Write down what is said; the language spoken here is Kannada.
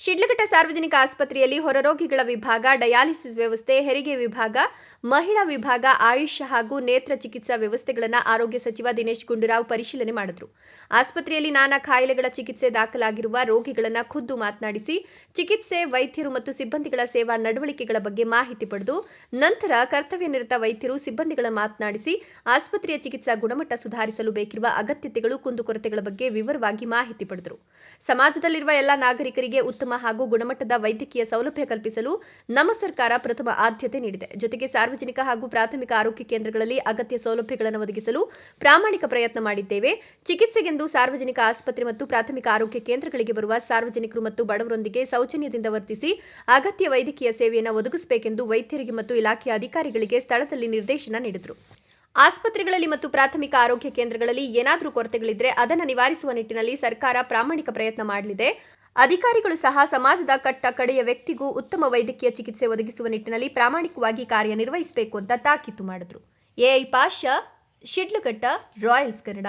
ಶಿಡ್ಲಘಟ್ಟ ಸಾರ್ವಜನಿಕ ಆಸ್ಪತ್ರೆಯಲ್ಲಿ ಹೊರರೋಗಿಗಳ ವಿಭಾಗ, ಡಯಾಲಿಸಿಸ್ ವ್ಯವಸ್ಥೆ, ಹೆರಿಗೆ ವಿಭಾಗ, ಮಹಿಳಾ ವಿಭಾಗ, ಆಯುಷ್ ಹಾಗೂ ನೇತ್ರ ಚಿಕಿತ್ಸಾ ವ್ಯವಸ್ಥೆಗಳನ್ನು ಆರೋಗ್ಯ ಸಚಿವ ದಿನೇಶ್ ಗುಂಡೂರಾವ್ ಪರಿಶೀಲನೆ ಮಾಡಿದರು. ಆಸ್ಪತ್ರೆಯಲ್ಲಿ ನಾನಾ ಕಾಯಿಲೆಗಳ ಚಿಕಿತ್ಸೆ ದಾಖಲಾಗಿರುವ ರೋಗಿಗಳನ್ನು ಖುದ್ದು ಮಾತನಾಡಿಸಿ, ಚಿಕಿತ್ಸೆ ವೈದ್ಯರು ಮತ್ತು ಸಿಬ್ಬಂದಿಗಳ ಸೇವಾ ನಡವಳಿಕೆಗಳ ಬಗ್ಗೆ ಮಾಹಿತಿ ಪಡೆದು, ನಂತರ ಕರ್ತವ್ಯ ನಿರತ ವೈದ್ಯರು ಸಿಬ್ಬಂದಿಗಳ ಮಾತನಾಡಿಸಿ, ಆಸ್ಪತ್ರೆಯ ಚಿಕಿತ್ಸಾ ಗುಣಮಟ್ಟ ಸುಧಾರಿಸಲು ಬೇಕಿರುವ ಅಗತ್ಯತೆಗಳು ಕುಂದುಕೊರತೆಗಳ ಬಗ್ಗೆ ವಿವರವಾಗಿ ಮಾಹಿತಿ ಪಡೆದರು. ಸಮಾಜದಲ್ಲಿರುವ ಎಲ್ಲ ನಾಗರಿಕರಿಗೆ ಉತ್ತಮ ಹಾಗೂ ಗುಣಮಟ್ಟದ ವೈದ್ಯಕೀಯ ಸೌಲಭ್ಯ ಕಲ್ಪಿಸಲು ನಮ್ಮ ಸರ್ಕಾರ ಪ್ರಥಮ ಆದ್ಯತೆ ನೀಡಿದೆ. ಜೊತೆಗೆ ಸಾರ್ವಜನಿಕ ಹಾಗೂ ಪ್ರಾಥಮಿಕ ಆರೋಗ್ಯ ಕೇಂದ್ರಗಳಲ್ಲಿ ಅಗತ್ಯ ಸೌಲಭ್ಯಗಳನ್ನು ಒದಗಿಸಲು ಪ್ರಾಮಾಣಿಕ ಪ್ರಯತ್ನ ಮಾಡಿದ್ದೇವೆ. ಚಿಕಿತ್ಸೆಗೆಂದು ಸಾರ್ವಜನಿಕ ಆಸ್ಪತ್ರೆ ಮತ್ತು ಪ್ರಾಥಮಿಕ ಆರೋಗ್ಯ ಕೇಂದ್ರಗಳಿಗೆ ಬರುವ ಸಾರ್ವಜನಿಕರು ಮತ್ತು ಬಡವರೊಂದಿಗೆ ಸೌಜನ್ಯದಿಂದ ವರ್ತಿಸಿ ಅಗತ್ಯ ವೈದ್ಯಕೀಯ ಸೇವೆಯನ್ನು ಒದಗಿಸಬೇಕೆಂದು ವೈದ್ಯರಿಗೆ ಮತ್ತು ಇಲಾಖೆಯ ಅಧಿಕಾರಿಗಳಿಗೆ ಸ್ಥಳದಲ್ಲಿ ನಿರ್ದೇಶನ ನೀಡಿದರು. ಆಸ್ಪತ್ರೆಗಳಲ್ಲಿ ಮತ್ತು ಪ್ರಾಥಮಿಕ ಆರೋಗ್ಯ ಕೇಂದ್ರಗಳಲ್ಲಿ ಏನಾದರೂ ಕೊರತೆಗಳಿದ್ರೆ ಅದನ್ನು ನಿವಾರಿಸುವ ನಿಟ್ಟಿನಲ್ಲಿ ಸರ್ಕಾರ ಪ್ರಾಮಾಣಿಕ ಪ್ರಯತ್ನ ಮಾಡಲಿದೆ. ಅಧಿಕಾರಿಗಳು ಸಹ ಸಮಾಜದ ಕಟ್ಟ ಕಡೆಯ ವ್ಯಕ್ತಿಗೂ ಉತ್ತಮ ವೈದ್ಯಕೀಯ ಚಿಕಿತ್ಸೆ ಒದಗಿಸುವ ನಿಟ್ಟಿನಲ್ಲಿ ಪ್ರಾಮಾಣಿಕವಾಗಿ ಕಾರ್ಯನಿರ್ವಹಿಸಬೇಕು ಅಂತ ತಾಕೀತು ಮಾಡಿದ್ರು. A I Pasha, Shidlaghatta, Royals Kannada.